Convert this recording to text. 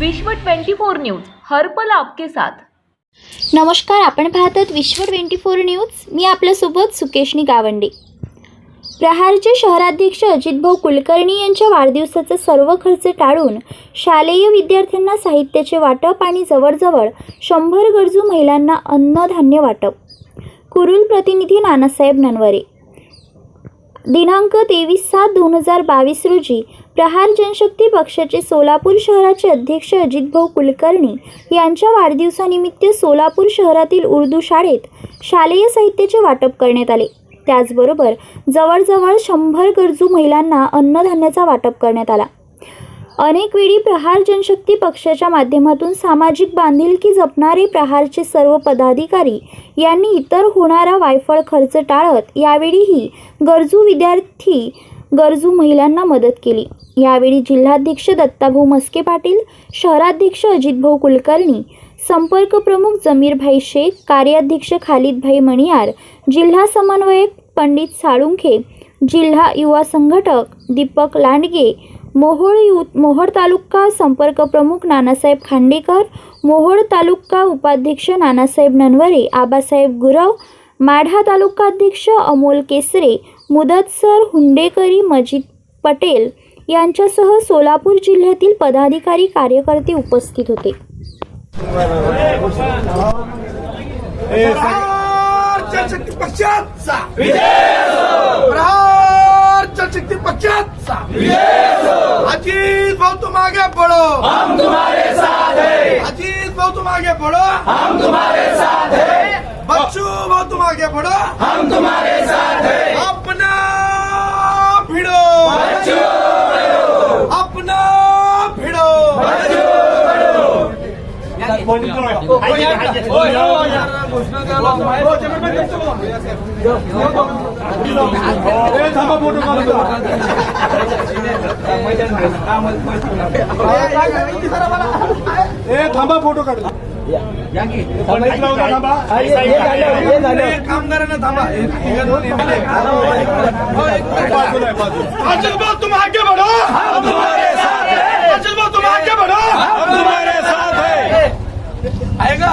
विश्व 24 न्यूज हर्पल आपके साथ. नमस्कार आपण पाहतात विश्व ट्वेंटी फोर न्यूज. मी आपल्यासोबत सुकेशनी गावंडे. प्रहारचे शहराध्यक्ष अजितभाऊ कुलकर्णी यांच्या वाढदिवसाचा सर्व खर्च टाळून शालेय विद्यार्थ्यांना साहित्याचे वाटप आणि जवळजवळ शंभर गरजू महिलांना अन्नधान्य वाटप. कुरुल प्रतिनिधी नानासाहेब ननवरे. दिनांक तेवीस सात दोन हजार बावीस रोजी प्रहार जनशक्ती पक्षाचे सोलापूर शहराचे अध्यक्ष अजितभाऊ कुलकर्णी यांच्या वाढदिवसानिमित्त सोलापूर शहरातील उर्दू शाळेत शालेय साहित्याचे वाटप करण्यात आले. त्याचबरोबर जवळजवळ शंभर गरजू महिलांना अन्नधान्याचा वाटप करण्यात आला. अनेक वेळी प्रहार जनशक्ती पक्षाच्या माध्यमातून सामाजिक बांधिलकी जपणारे प्रहारचे सर्व पदाधिकारी यांनी इतर होणारा वायफळ खर्च टाळत यावेळीही गरजू विद्यार्थी गरजू महिलांना मदत केली. यावेळी जिल्हाध्यक्ष दत्ताभाऊ मस्के पाटील शहराध्यक्ष अजितभाऊ कुलकर्णी संपर्क प्रमुख जमीरभाई शेख कार्याध्यक्ष खालिदभाई मणियार जिल्हा समन्वयक पंडित साळुंखे जिल्हा युवा संघटक दीपक लांडगे मोहोळ यू मोहोळ तालुका संपर्क प्रमुख नानासाहेब खांडेकर मोहोळ तालुका उपाध्यक्ष नानासाहेब ननवरे आबासाहेब गुरव माढा तालुका अध्यक्ष अमोल केसरे मुदतसर हुंडेकरी मजिद पटेल यांच्यासह सोलापूर जिल्ह्यातील पदाधिकारी कार्यकर्ते उपस्थित होते. जनशक्ती पक्षाचा प्रहार जनशक्ती पक्षाचा अजीत भाऊ तुम आगे बढ़ो हम तुम्हारे साथ हैं। अजीत भाऊ तुम आगे बढ़ो हम तुम्हारे साथ हैं। बच्चू भाऊ तुम आगे बढ़ो हम तुम्हारे साथ हैं। अपना भिड़ो. अपना ए थांबा फोटो काढ थांबा कामगारांना थांबा बाजूला आहे, बाजूला. अजित भाऊ तुम आगे बढ़ो हम तुम्हारे साथ हैं अजित भाऊ तुम आगे बढ़ो हम तुम्हारे साथ हैं आएगा